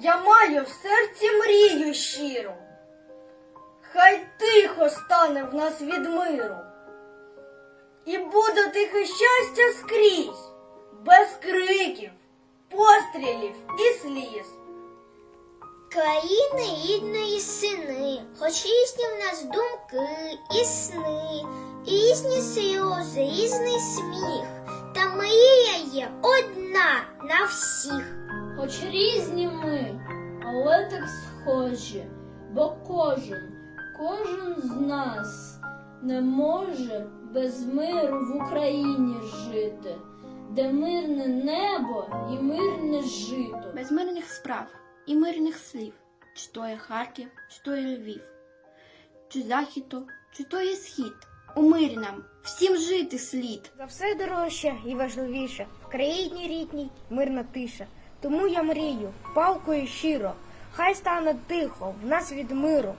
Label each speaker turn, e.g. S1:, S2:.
S1: Я маю в серці мрію щиру. Хай тихо стане в нас від миру. І буде тихе щастя скрізь, без криків, пострілів і сліз.
S2: Країни рідної сини, хоч різні в нас думки і сни, і різні сльози, різний сміх, та мрія є одна на всіх.
S3: Хоч різні ми, але так схожі, бо кожен, кожен з нас не може без миру в Україні жити, де мирне небо і мирне жито.
S4: без мирних справ і мирних слів, чи то є Харків, чи то є Львів, чи захід, то, чи то є схід. У мирі нам всім жити слід.
S5: За все дорожче і важливіше в країні рідній мирна тиша. Тому я мрію, палкою щиро, хай стане тихо в нас від миру.